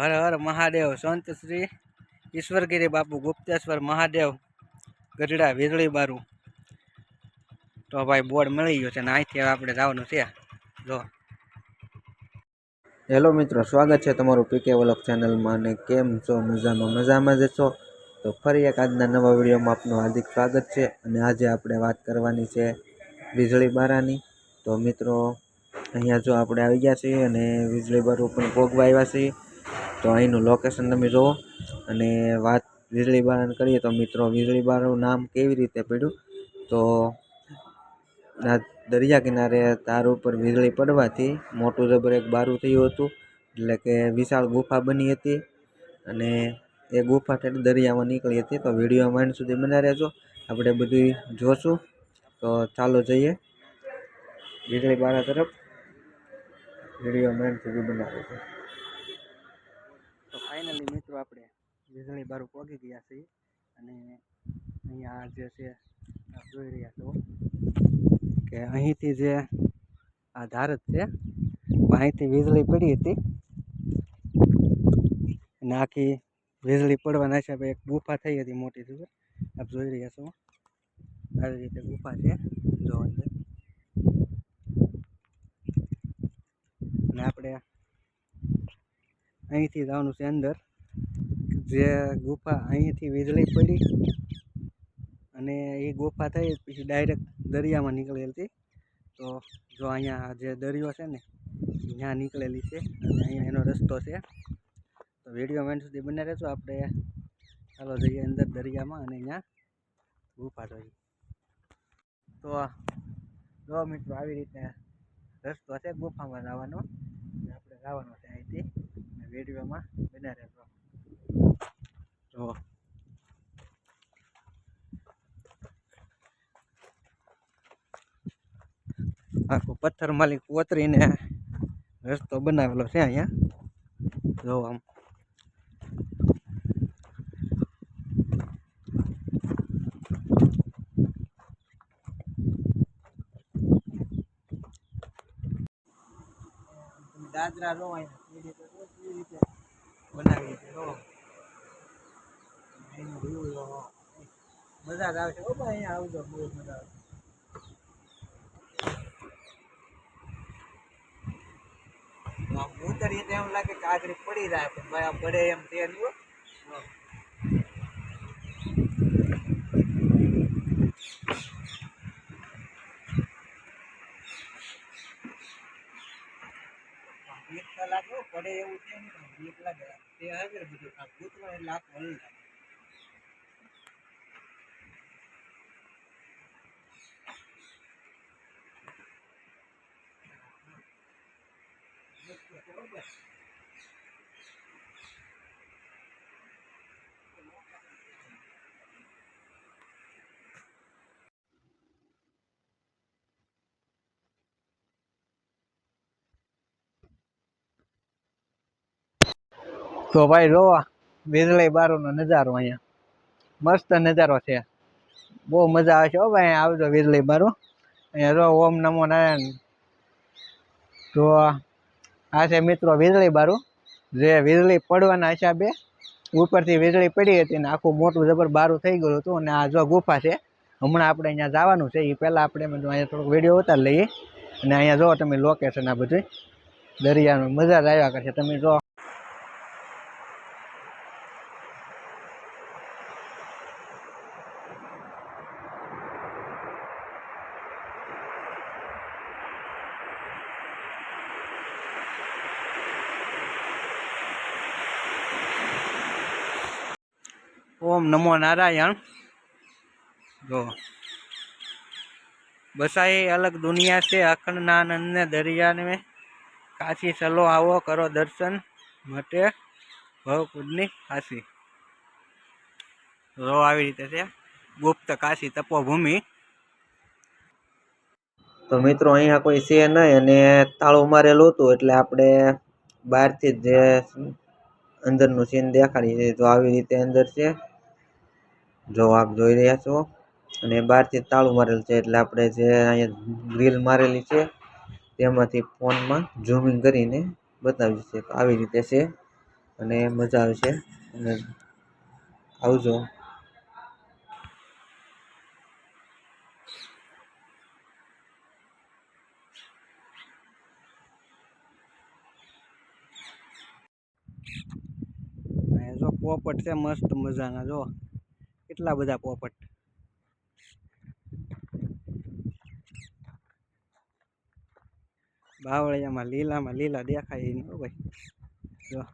હર હર મહાદેવ. સંત શ્રી ઈશ્વરગીરી બાપુ, ગુપ્તેશ્વર, મહાદેવ, ગઢડા, વીજળી બારું. તો ભાઈ બોર્ડ મળી ગયું છે ને અહીંથી આપણે જવાનું છે. જો. હેલો મિત્રો, સ્વાગત છે તમારું પીકે વલક ચેનલમાં અને કેમ છો? મજામાં મજામાં જ છો? તો ફરી એક આજના નવા વિડીયોમાં આપનું હાર્દિક સ્વાગત છે અને આજે આપણે વાત કરવાની છે વીજળી બારાની. તો મિત્રો, અહીંયા જો આપણે આવી ગયા છીએ અને વીજળી બારું પણ ભોગવા આવ્યા છીએ. તો અહીંનું લોકેશન તમે જુઓ અને વાત વીજળી બારણ કરીએ તો મિત્રો વીજળી બારાનું નામ કેવી રીતે પડ્યું? તો દરિયા કિનારે તાર ઉપર વીજળી પડવાથી મોટું જબર એક બારું થયું હતું, એટલે કે વિશાળ ગુફા બની હતી અને એ ગુફા ઠેઠ દરિયામાં નીકળી હતી. તો વીડિયો માઇન્ડ સુધી બના રહેજો. આપણે બધું જોશું. તો ચાલો જઈએ. વીજળી બારા તરફ. વીડિયો માઇન્ડ સુધી બનાવે. છે ફાઇનલી મિત્રો આપણે વીજળી બારું પહોંચી ગયા છીએ અને અહીંયા જે છે, આપ જોઈ રહ્યા છો કે અહીંથી જે આ ધાર જ છે અહીંથી વીજળી પડી હતી. અને આખી વીજળી પડવાના હિસાબે એક ગુફા થઈ હતી મોટી જુઓ આપ જોઈ રહ્યા છો. આવી રીતે ગુફા છે, જો અને આપણે અહીંથી જવાનું છે અંદર. જે ગુફા અહીંથી વીજળી પડી અને એ ગુફા થઈ પછી ડાયરેક્ટ દરિયામાં નીકળેલી હતી. તો જો અહીંયા જે દરિયો છે ને, ત્યાં નીકળેલી છે અને અહીંયા એનો રસ્તો છે. તો વીડિયો મેન સુધી બને રહેજો. આપણે ચાલો જઈએ અંદર દરિયામાં અને ત્યાં ગુફા જોઈએ તો જો મિત્રો, આવી રીતે રસ્તો છે ગુફામાં જવાનો. આપણે જવાનો છે અહીંથી. વિડીયોમાં બને રહેજો જો આખો પથ્થર માલિક કોતરીને રસ્તો બનાવેલો છે અહીંયા જો આમ દાદરા રો અહીંયા એ રીતે જો રીતે બનાવી છે મજા જ આવશે ઓ ભાઈ, અહીંયા આવજો, બહુ મજા આવશે ઉતરીએ તો એમ લાગે કે આગળ પડી જાય, પણ ભાઈ આ પડે એમ તે નહીં હો. આમ બીક તો લાગે હો, પડે એવું છે ને? પણ ગયા તે આગળ બધું કામ. કૂતરો એટલે આખું હલી જાય તો ભાઈ જો વીજળી બારોનો નજારો અહીંયા. મસ્ત નજારો છે. બહુ મજા આવે છે હો ભાઈ આવજો વીજળી બારું. અહીંયા જો ઓમ નમો નારાયણ. તો આ છે મિત્રો વીજળી બારું. જે વીજળી પડવાના હિસાબે ઉપરથી વીજળી પડી હતી ને આખું મોટું જબર બારું થઈ ગયું હતું અને આ જો ગુફા છે, હમણાં આપણે અહીંયા જવાનું છે. એ પહેલાં આપણે અહીંયા થોડોક વીડિયો ઉતારી લઈએ. અને અહીંયા જો તમે લોકેશન આ બધું દરિયાનું મજા જ આવ્યા કરશે. તમે જો ઓમ નમો નારાયણ. જો. બસાઈ અલગ દુનિયા છે અખંડ આનંદને દરિયાને કાશી ચલો આવો, કરો દર્શન માટે ભવકુદની કાશી. જો આવી રીતે છે. ગુપ્ત કાશી તપોભૂમિ. તો મિત્રો, અહીંયા કોઈ છે નહીં અને તાળું મારેલું હતું એટલે આપણે બહારથી જ અંદરનું સીન દેખાડીએ તો આવી રીતે અંદર છે. જો આપ જોઈ રહ્યા છો, અને બહારથી તાળું મારેલું છે, એટલે આપણે જે અહીંયા ગ્રીલ મારેલી છે, તેમાંથી ફોનમાં ઝૂમિંગ કરીને બતાવ્યું છે તો આવી રીતે છે, અને મજા આવશે અને આવજો. જો પોપટ છે, મસ્ત મજાના, જો. કેટલા બધા પોપટ? બાવળિયામાં લીલામાં લીલા દેખાય એનું ભાઈ. જો.